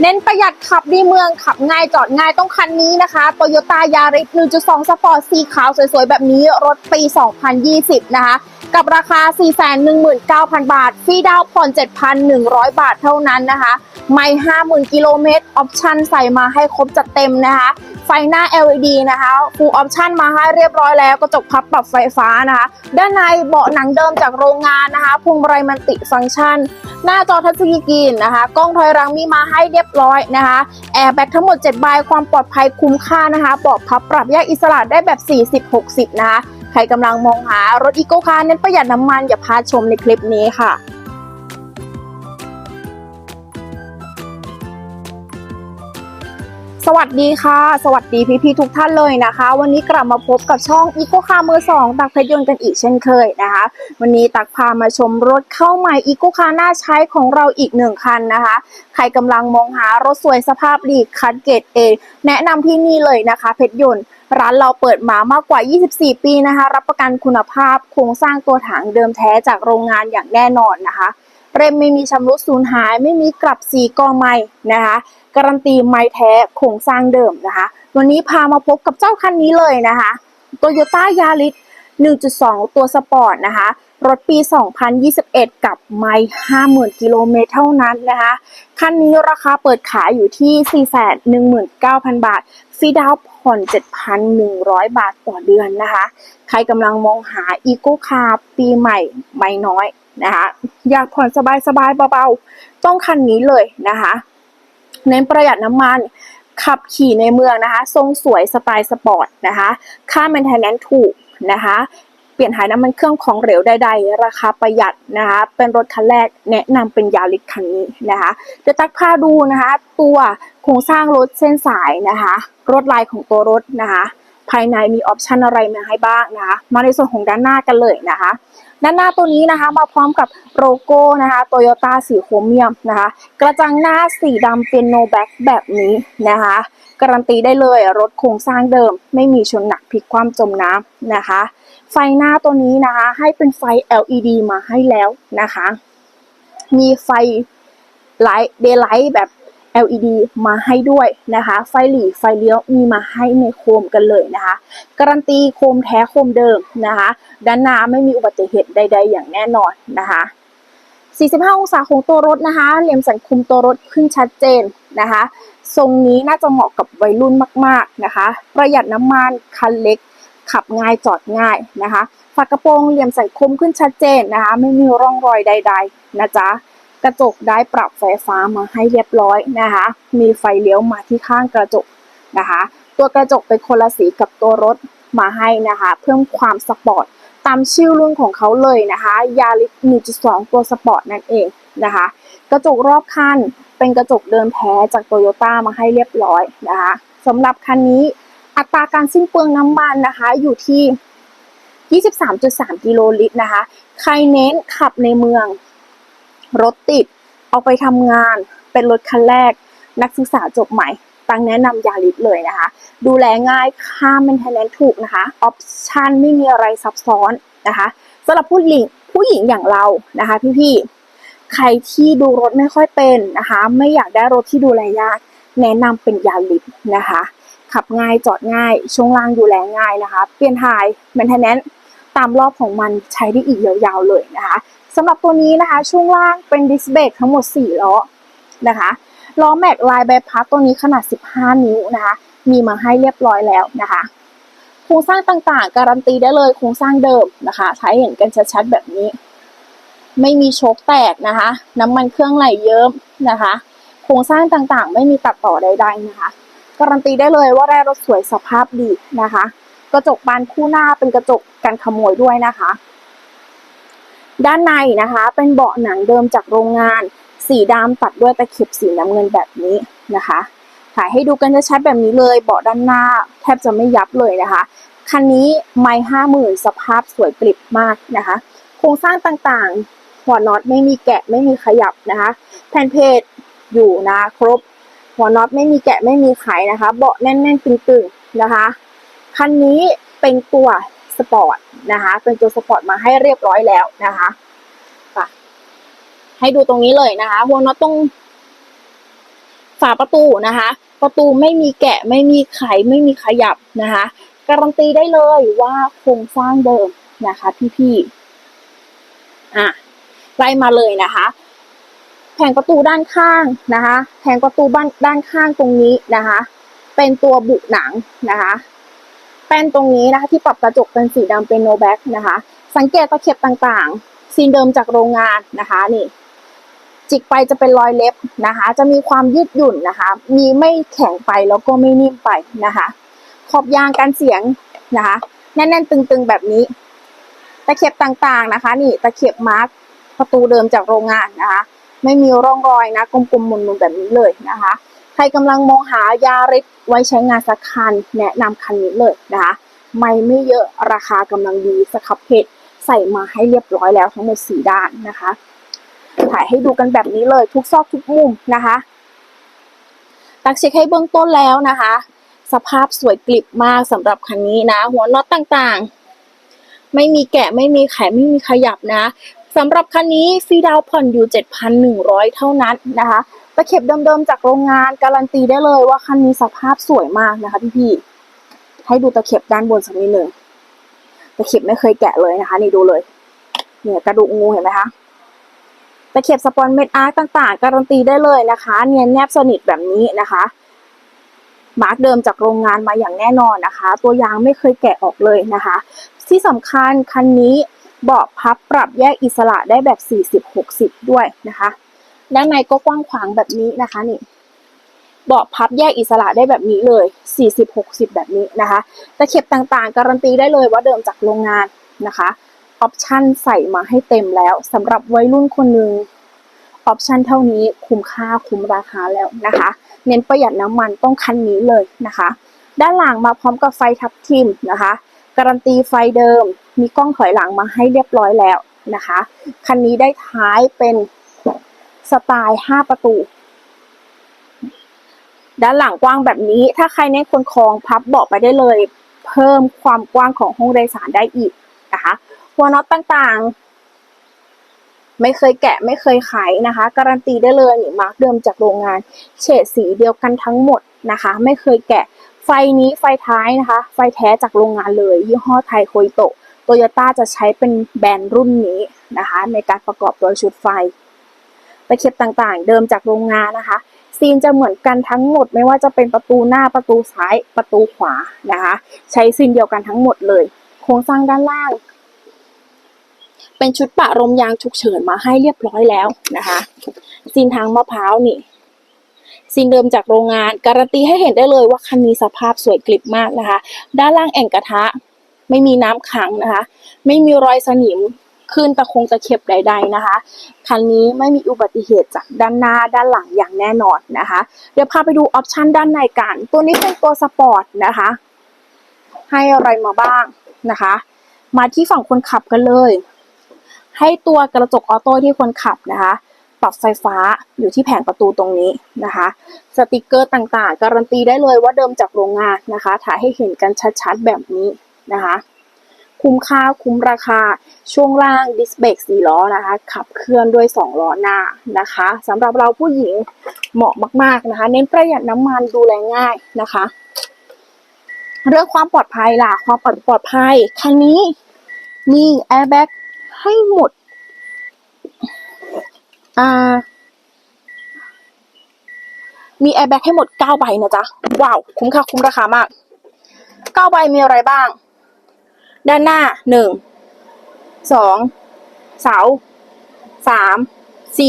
เน้นประหยัดขับดีเมืองขับง่ายจอดง่ายต้องคันนี้นะคะโตโยต้ายาริส1.2สปอร์ตสีขาวสวยๆ แบบนี้รถปี 2020 นะคะ กับราคา 419,000 บาทฟรีดาวผ่อน 7,100 บาทเท่านั้นนะคะ ไม่ 50,000 กิโลเมตร ออปชั่นใส่มาให้ครบจัดเต็มนะคะ ไฟหน้า LED นะคะ full option มาให้เรียบร้อยแล้ว กระจกพับปรับไฟฟ้านะคะ ด้านในเบาะหนังเดิมจากโรงงานนะคะพวงมาลัยมันติฟังก์ชัน หน้าจอทัชสกรีนนะคะ กล้องถอยหลังมีมาให้เรียบร้อยนะคะ แอร์แบ็กทั้งหมด 7 ใบ ความปลอดภัยคุ้มค่านะคะ เบาะพับปรับแยกอิสระได้แบบ 40-60 นะคะ ใครกำลังมองหารถอีโกคาร์เน้นประหยัดน้ำมันอย่าพลาดชมในคลิปนี้ค่ะสวัสดีค่ะ สวัสดีพี่ๆทุกท่านเลยนะคะ วันนี้กลับมาพบกับช่องอีโกคาร์มือสองตักเพชรยนต์กันอีกเช่นเคยนะคะ วันนี้ตักพามาชมรถเข้าใหม่อีโกคาร์น่าใช้ของเราอีกหนึ่งคันนะคะ ใครกำลังมองหารถสวยสภาพดีคันเกรดเอแนะนำที่นี่เลยนะคะเพชรยนต์ ร้านเราเปิดมามากกว่า 24 ปีนะคะ รับประกันคุณภาพโครงสร้างตัวถังเดิมแท้จากโรงงานอย่างแน่นอนนะคะ เรมไม่มีชำรุดสูญหาย ไม่มีกลับสีกอไม้นะคะ การันตีไม้แท้โครงสร้างเดิมนะคะ วันนี้พามาพบกับเจ้าคันนี้เลยนะคะ Toyota Yaris 1.2 ตัวสปอร์ตนะคะรถปี 2021 กับไมล์50,000 กิโลเมตรเท่านั้นนะคะ คันนี้ราคาเปิดขายอยู่ที่ 419,000 บาท ฟรีดาว ผ่อน 7,100 บาทต่อเดือนนะคะ ใครกำลังมองหาอีโ c คาร์ปีใหม่ไม่น้อยนะคะ อยากผ่อนสบายๆเบาๆ ต้องคันนี้เลยนะคะเน้นประหยัดน้ำมันขับขี่ในเมืองนะคะ ทรงสวยสไตล์สปอร์ตนะคะ ค่าแมนเทนแนนถูกนะคะ ปลี่ยนถ่ายน้ำมันเครื่องของเหลวใด ๆ ราคาประหยัดนะคะ เป็นรถคันแรกแนะนำเป็นยาลิสคันนี้นะคะเดี๋ยวตักพาดูนะคะ ตัวโครงสร้างรถเส้นสายนะคะ รถลายของตัวรถนะคะ ภายในมีออปชันอะไรมาให้บ้างนะคะ มาในส่วนของด้านหน้ากันเลยนะคะ ด้านหน้าตัวนี้นะคะ มาพร้อมกับโลโก้นะคะโตโยต้าสีโครเมียมนะคะ กระจังหน้าสีดำเป็นโนแบ็กแบบนี้นะคะ การันตีได้เลยรถโครงสร้างเดิม ไม่มีชนหนักพลิกความจมน้ำนะคะ ไฟหน้าตัวนี้นะคะ ให้เป็นไฟ LED มาให้แล้วนะคะ มีไฟไลท์เดย์ไลท์แบบ LED มาให้ด้วยนะคะ ไฟหลีไฟเลี้ยวมีมาให้ในโคมกันเลยนะคะ การันตีโคมแท้โคมเดิมนะคะ ด้านหน้าไม่มีอุบัติเหตุใด ๆ อย่างแน่นอนนะคะ 45 องศาของตัวรถนะคะเหลี่ยมสันคุมตัวรถขึ้นชัดเจนนะคะ ทรงนี้น่าจะเหมาะกับวัยรุ่นมากๆนะคะ ประหยัดน้ำมันคันเล็กขับง่ายจอดง่ายนะคะ ฝากระโปรงเหลี่ยมสันคมขึ้นชัดเจนนะคะ ไม่มีร่องรอยใด ๆ นะจ๊ะ กระจกได้ปรับไฟฟ้ามาให้เรียบร้อยนะคะ มีไฟเลี้ยวมาที่ข้างกระจกนะคะ ตัวกระจกเป็นคนละสีกับตัวรถมาให้นะคะ เพิ่มความสปอร์ตตามชื่อรุ่นของเขาเลยนะคะยาริส1.2 ตัวสปอร์ตนั่นเองนะคะ กระจกรอบคันเป็นกระจกเดิมแท้จากโตโยต้ามาให้เรียบร้อยนะคะสำหรับคันนี้อัตราการสิ้นเปลืองน้ำมันนะคะอยู่ที่ 23.3 กิโลลิตรนะคะ ใครเน้นขับในเมือง รถติด เอาไปทำงาน เป็นรถคันแรก นักศึกษาจบใหม่ ตังแนะนำยาลิสเลยนะคะ ดูแลง่าย ค่า maintenance ถูกนะคะ ออปชันไม่มีอะไรซับซ้อนนะคะสำหรับผู้หญิงผู้หญิงอย่างเรานะคะ พี่ๆ ใครที่ดูรถไม่ค่อยเป็นนะคะ ไม่อยากได้รถที่ดูแลยาก แนะนำเป็นยาลิสนะคะ ขับง่ายจอดง่าย ช่วงล่างดูแลง่ายนะคะ เปลี่ยนถ่าย maintenance ตามรอบของมันใช้ได้อีกยาวๆเลยนะคะ สำหรับตัวนี้นะคะ ช่วงล่างเป็นดิสเบรกทั้งหมด 4 ล้อนะคะล้อแม็กลายใบพัดตัวนี้ขนาด 15 นิ้วนะคะ มีมาให้เรียบร้อยแล้วนะคะ โครงสร้างต่างๆ การันตีได้เลยโครงสร้างเดิมนะคะใช้เห็นกันชัดๆแบบนี้ ไม่มีโชคแตกนะคะ น้ำมันเครื่องไหลเยิ้มนะคะ โครงสร้างต่างๆ ไม่มีตัดต่อใดๆนะคะ การันตีได้เลยว่าได้รถสวยสภาพดีนะคะ กระจกบานคู่หน้าเป็นกระจกกันขโมยด้วยนะคะ ด้านในนะคะ เป็นเบาะหนังเดิมจากโรงงาน สีดำตัดด้วยตะเข็บสีน้ำเงินแบบนี้นะคะถ่ายให้ดูกันชัดแบบนี้เลย เบาะด้านหน้า แทบจะไม่ยับเลยนะคะ คันนี้ไม่ห้าหมื่นสภาพสวยกริบมากนะคะ โครงสร้างต่างๆ หัวน็อตไม่มีแกะไม่มีขยับนะคะ แผ่นเพจอยู่นะครบ หัวน็อตไม่มีแกะไม่มีไขนะคะ เบาะแน่นๆตึงๆนะคะ คันนี้เป็นตัว สปอร์ตนะคะ เป็นตัวสปอร์ตมาให้เรียบร้อยแล้วนะคะค่ะให้ดูตรงนี้เลยนะคะหัวน็อตตรงฝาประตูนะคะ ประตูไม่มีแกะไม่มีไขไม่มีขยับนะคะ การันตีได้เลยว่าโครงสร้างเดิมนะคะ พี่ๆอะไล่มาเลยนะคะแผงประตูด้านข้างนะคะแผงประตูบ้านด้านข้างตรงนี้นะคะ เป็นตัวบุหนังนะคะ แป้นตรงนี้นะคะที่ปรับกระจกเป็นสีดำเป็นโนแบ็กนะคะ สังเกตตะเข็บต่างๆซีนเดิมจากโรงงานนะคะนี่ จิกไปจะเป็นรอยเล็บนะคะ จะมีความยืดหยุ่นนะคะ มีไม่แข็งไปแล้วก็ไม่นิ่มไปนะคะ ขอบยางกันเสียงนะคะแน่นๆตึงๆแบบนี้ ตะเข็บต่างๆนะคะ นี่ตะเข็บมาร์กประตูเดิมจากโรงงานนะคะ ไม่มีร่องรอยนะกลมๆมุนๆแบบนี้เลยนะคะ รกำลังมองหายาริสไว้ใช้งานสักคัน แนะนำคันนี้เลยนะคะไม่ไม่เยอะราคากำลังดีสครับเพจใส่มาให้เรียบร้อยแล้วทั้งหมดสี่ด้านนะคะถ่ายให้ดูกันแบบนี้เลยทุกซอกทุกมุมนะคะตักเช็คให้เบื้องต้นแล้วนะคะ สภาพสวยกลิบมากสำหรับคันนี้นะ หัวน็อตต่างๆ ไม่มีแกะไม่มีไขไม่มีขยับนะสำหรับคันนี้ฟรีดาวผ่อนอยู่ 7,100 เท่านั้นนะคะ ตะเข็บเดิมๆจากโรงงานการันตีได้เลยว่าคันนี้สภาพสวยมากนะคะพี่ๆให้ดูตะเข็บด้านบนสักนิดหนึ่งตะเข็บไม่เคยแกะเลยนะคะ นี่ดูเลยเนี่ยกระดูกงูเห็นไหมคะตะเข็บสปอนเม็ดอาร์ตต่างๆ การันตีได้เลยนะคะ เนียนแนบสนิทแบบนี้นะคะมาร์กเดิมจากโรงงานมาอย่างแน่นอนนะคะ ตัวยางไม่เคยแกะออกเลยนะคะ ที่สำคัญคันนี้เบาะพับปรับแยกอิสระได้แบบ 40-60 ด้วยนะคะ ด้านในก็กว้างขวางแบบนี้นะคะนี่เบาะพับแยกอิสระได้แบบนี้เลย 40-60 แบบนี้นะคะ ตะเข็บต่างๆ การันตีได้เลยว่าเดิมจากโรงงานนะคะ ออปชันใส่มาให้เต็มแล้วสำหรับวัยรุ่นคนหนึ่งออปชันเท่านี้คุ้มค่าคุ้มราคาแล้วนะคะ เน้นประหยัดน้ำมันต้องคันนี้เลยนะคะ ด้านหลังมาพร้อมกับไฟทับทิมนะคะ การันตีไฟเดิม มีกล้องถอยหลังมาให้เรียบร้อยแล้วนะคะ คันนี้ได้ท้ายเป็น สไตล์5ประตู ด้านหลังกว้างแบบนี้ ถ้าใครเน้นคนคลองพับเบาะไปได้เลย เพิ่มความกว้างของห้องโดยสารได้อีกนะคะหัวน็อตต่างๆ ไม่เคยแกะไม่เคยไขนะคะ การันตีได้เลยนี่มาร์กเดิมจากโรงงาน เฉดสีเดียวกันทั้งหมดนะคะ ไม่เคยแกะไฟนี้ไฟท้ายนะคะ ไฟแท้จากโรงงานเลย ยี่ห้อไทยโคยโตโตโยต้าจะใช้เป็นแบรนด์รุ่นนี้นะคะ ในการประกอบตัวชุดไฟ ตะเข็บต่างๆ เดิมจากโรงงานนะคะ ซีนจะเหมือนกันทั้งหมด ไม่ว่าจะเป็นประตูหน้าประตูซ้ายประตูขวานะคะ ใช้ซีนเดียวกันทั้งหมดเลย โครงสร้างด้านล่าง เป็นชุดปะลมยางฉุกเฉินมาให้เรียบร้อยแล้วนะคะซีนทางมะพร้าวนี่ซีนเดิมจากโรงงานการันตีให้เห็นได้เลยว่าคันนี้สภาพสวยกลิบมากนะคะ ด้านล่างแอ่งกระทะ ไม่มีน้ำขังนะคะ ไม่มีรอยสนิม ขึ้นตะคงตะเข็บใด ๆนะคะคันนี้ไม่มีอุบัติเหตุจากด้านหน้าด้านหลังอย่างแน่นอนนะคะ เดี๋ยวพาไปดูออปชันด้านในกัน ตัวนี้เป็นตัวสปอร์ตนะคะ ให้อะไรมาบ้างนะคะ มาที่ฝั่งคนขับกันเลย ให้ตัวกระจกออโต้ที่คนขับนะคะปรับไฟฟ้าอยู่ที่แผงประตูตรงนี้นะคะ สติกเกอร์ต่างๆ การันตีได้เลยว่าเดิมจากโรงงานนะคะ ถ่ายให้เห็นกันชัดๆแบบนี้นะคะ คุ้มค่าคุ้มราคา ช่วงล่างดิสเบรกสี่ล้อนะคะ ขับเคลื่อนด้วยสองล้อหน้านะคะสำหรับเราผู้หญิงเหมาะมากๆนะคะ เน้นประหยัดน้ำมันดูแลง่ายนะคะ เรื่องความปลอดภัยล่ะ ความปลอดภัยคันนี้มีแอร์แบ็กให้หมดอ่ามีแอร์แบ็กให้หมด 9 ใบนะจ๊ะ ว้าว คุ้มค่าคุ้มราคามาก 9 ใบมีอะไรบ้าง ด้านหน้า1 2เสา3 4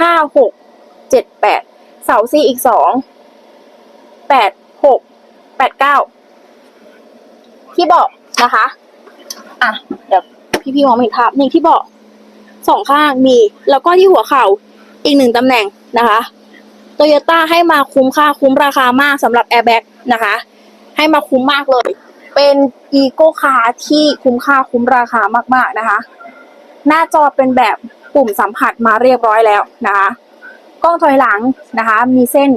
5 6 7 8เจ็ดแปดเสาสี่อีก2 8 6 8 9ที่บอกนะคะ อะ เดี๋ยวพี่ๆมองไม่เห็นภาพนี่ที่บอกสองข้างมี แล้วก็ที่หัวเข่าอีกหนึ่งตำแหน่งนะคะโตโยต้าให้มาคุ้มค่าคุ้มราคามากสำหรับแอร์แบ็กนะคะ ให้มาคุ้มมากเลย เป็นอีโก้คาร์ที่คุ้มค่าคุ้มราคามาก ๆนะคะ หน้าจอเป็นแบบปุ่มสัมผัสมาเรียบร้อยแล้วนะคะ กล้องถอยหลังนะคะ มีเส้น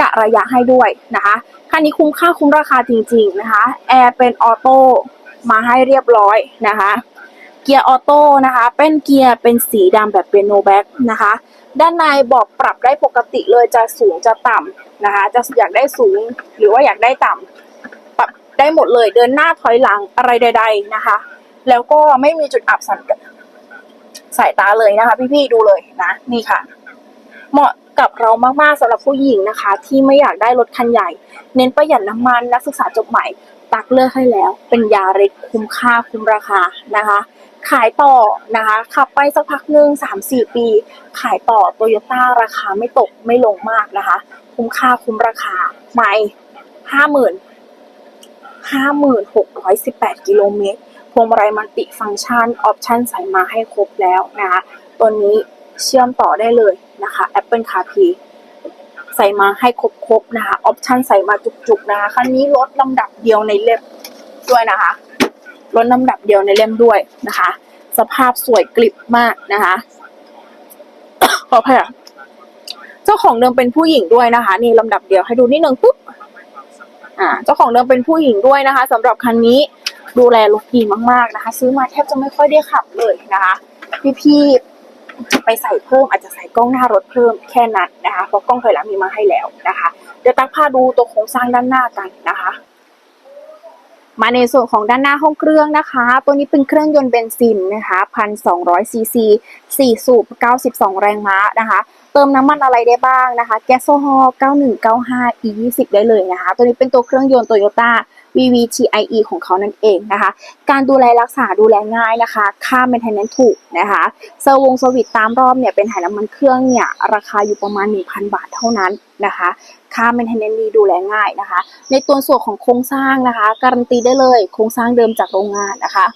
กะระยะให้ด้วยนะคะคันนี้คุ้มค่าคุ้มราคาจริง ๆนะคะแอร์เป็นออโต้มาให้เรียบร้อยนะคะ เกียร์ออโต้นะคะ เป็นเกียร์เป็นสีดำแบบเปียโนแบ็กนะคะ ด้านในบอกปรับได้ปกติเลยจะสูงจะต่ำนะคะ จะอยากได้สูงหรือว่าอยากได้ต่ำ ได้หมดเลย เดินหน้าถอยหลังอะไรใด ๆนะคะ แล้วก็ไม่มีจุดอับสันสายตาเลยนะคะ พี่ๆดูเลยนะนี่ค่ะ เหมาะกับเรามากๆสำหรับผู้หญิงนะคะ ที่ไม่อยากได้รถคันใหญ่ เน้นประหยัดน้ำมันนักศึกษาจบใหม่ ตักเลือกให้แล้ว เป็นยาเร็กคุ้มค่าคุ้มราคานะคะ ขายต่อนะคะ ขับไปสักพักหนึ่งสามสี่ปี ขายต่อโตโยต้าราคาไม่ตกไม่ลงมากนะคะ คุ้มค่าคุ้มราคาไม่ห้าหมื่นห้าหมื่น หกร้อยสิบแปดกิโลเมตร พวงมาลัยมัลติฟังก์ชัน ออปชันใส่มาให้ครบแล้วนะคะตัวนี้เชื่อมต่อได้เลยนะคะ Apple CarPlay ใส่มาให้ครบๆนะคะ ออปชันใส่มาจุกๆนะคะ คันนี้ลดลำดับเดียวในเล่มด้วยนะคะลดลำดับเดียวในเล่มด้วยนะคะ สภาพสวยกลิบมากนะคะขออภัยอะเจ้าของเดิมเป็นผู้หญิงด้วยนะคะ นี่ลำดับเดียวให้ดูนิดนึงปุ๊บ อ่าเจ้าของเดิมเป็นผู้หญิงด้วยนะคะสำหรับคันนี้ดูแลรถดีมากๆนะคะ ซื้อมาแทบจะไม่ค่อยได้ขับเลยนะคะพี่ๆไปใส่เพิ่มอาจจะใส่กล้องหน้ารถเพิ่มแค่นั้นนะคะเพราะกล้องถอยหลังมีมาให้แล้วนะคะเดี๋ยวตักพาดูตัวโครงสร้างด้านหน้ากันนะคะมาในส่วนของด้านหน้าห้องเครื่องนะคะ ตัวนี้เป็นเครื่องยนต์เบนซินนะคะ 1,200ซีซี 4 สูบ 92 แรงม้านะคะ เติมน้ำมันอะไรได้บ้างนะคะ แก๊สโซฮอล์9195 E20 ได้เลยนะคะ ตัวนี้เป็นตัวเครื่องยนต์โตโยต้า VVTIE ของเขานั่นเองนะคะ การดูแลรักษาดูแลง่ายนะคะ ค่า maintenance ถูกนะคะเซอร์วงสวิตตามรอบเนี่ยเป็นถ่ายน้ำมันเครื่องเนี่ยราคาอยู่ประมาณ 1,000 บาทเท่านั้นนะคะ ค่า maintenance ดีดูแลง่ายนะคะ ในตัวส่วนของโครงสร้างนะคะ การันตีได้เลยโครงสร้างเดิมจากโรงงานนะคะ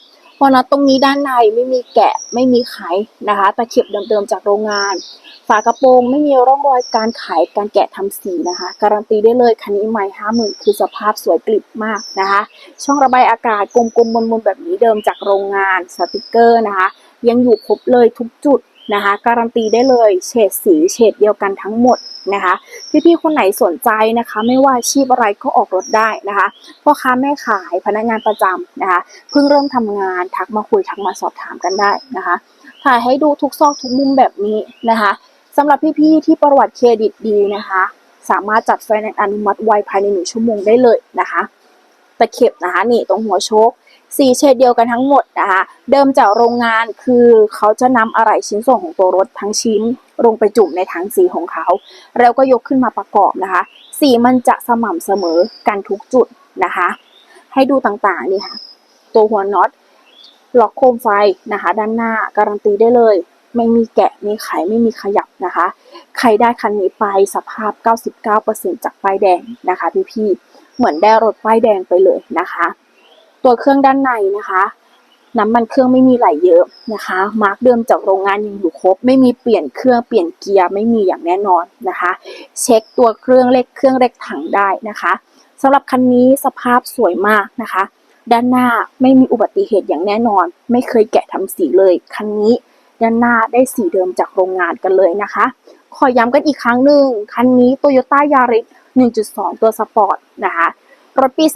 ราะนะตรงนี้ด้านในไม่มีแกะไม่มีไขนะคะตะเข็บเดิมๆจากโรงงาน ฝากระโปรงไม่มีร่องรอยการไขการแกะทำสีนะคะ การันตีได้เลยคันนี้ใหม่ห้าหมื่นคือสภาพสวยกลิบมากนะคะ ช่องระบายอากาศกลมๆมนๆแบบนี้เดิมจากโรงงานสติกเกอร์นะคะ ยังอยู่ครบเลยทุกจุดนะคะ การันตีได้เลยเฉดสีเฉดเดียวกันทั้งหมด นะคะ พี่ๆคนไหนสนใจนะคะ ไม่ว่าอาชีพอะไรก็ออกรถได้นะคะพ่อค้าแม่ขายพนักงานประจำนะคะ เพิ่งเริ่มทำงานทักมาคุยทักมาสอบถามกันได้นะคะถ่ายให้ดูทุกซอกทุกมุมแบบนี้นะคะสำหรับพี่ๆที่ประวัติเครดิตดีนะคะ สามารถจัดไฟแนนซ์อนุมัติไวภายในหนึ่งชั่วโมงได้เลยนะคะตะเข็บนะคะนี่ตรงหัวโชค สีเฉดเดียวกันทั้งหมดนะคะ เดิมจากโรงงานคือเขาจะนำอะไหล่ชิ้นส่วนของตัวรถทั้งชิ้น ลงไปจุ่มในถังสีของเขา แล้วก็ยกขึ้นมาประกอบนะคะ สีมันจะสม่ำเสมอกันทุกจุดนะคะ ให้ดูต่างๆนี่ค่ะ ตัวหัวน็อตล็อกโคมไฟนะคะ ด้านหน้าการันตีได้เลย ไม่มีแกะมีไขไม่มีขยับนะคะ ใครได้คันนี้ไปสภาพ 99%จากป้ายแดงนะคะพี่ๆเหมือนได้รถป้ายแดงไปเลยนะคะ ตัวเครื่องด้านในนะคะ น้ำมันเครื่องไม่มีไหลเยอะนะคะ มาร์กเดิมจากโรงงานยังอยู่ครบ ไม่มีเปลี่ยนเครื่องเปลี่ยนเกียร์ไม่มีอย่างแน่นอนนะคะ เช็คตัวเครื่องเล็กเครื่องเล็กถังได้นะคะสำหรับคันนี้สภาพสวยมากนะคะ ด้านหน้าไม่มีอุบัติเหตุอย่างแน่นอน ไม่เคยแกะทำสีเลยคันนี้ด้านหน้าได้สีเดิมจากโรงงานกันเลยนะคะ ขอย้ำกันอีกครั้งหนึ่งคันนี้ Toyota Yaris 1.2 ตัวสปอร์ตนะคะ รถปี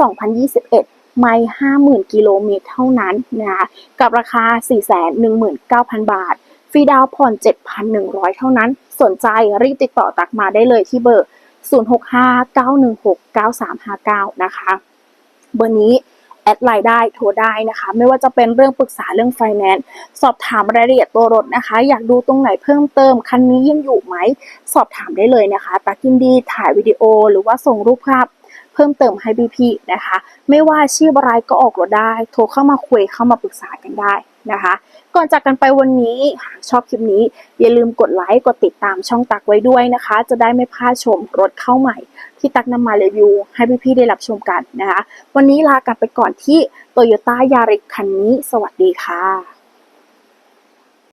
2021 ไม่50,000กิโลเมตรเท่านั้นนะคะกับราคา 419,000 บาท ฟรีดาวน์ผ่อน 7,100 เท่านั้น สนใจรีบติดต่อตักมาได้เลยที่เบอร์ 0659169359 นะคะเบอร์นี้แอดไลน์ได้โทรได้นะคะ ไม่ว่าจะเป็นเรื่องปรึกษาเรื่องไฟแนนซ์สอบถามรายละเอียดตัวรถนะคะ อยากดูตรงไหนเพิ่มเติม คันนี้ยังอยู่ไหม สอบถามได้เลยนะคะ ตักยินดีถ่ายวิดีโอหรือว่าส่งรูปภาพ เพิ่มเติมให้พี่ๆนะคะ ไม่ว่าอาชีพอะไรก็ออกรถได้ โทรเข้ามาคุยเข้ามาปรึกษากันได้นะคะ ก่อนจากกันไปวันนี้หากชอบคลิปนี้ อย่าลืมกดไลค์กดติดตามช่องตักไว้ด้วยนะคะ จะได้ไม่พลาดชมรถเข้าใหม่ ที่ตักนำมารีวิว ให้พี่ๆได้รับชมกันนะคะ วันนี้ลากันไปก่อนที่ Toyota Yaris คันนี้ สวัสดีค่ะ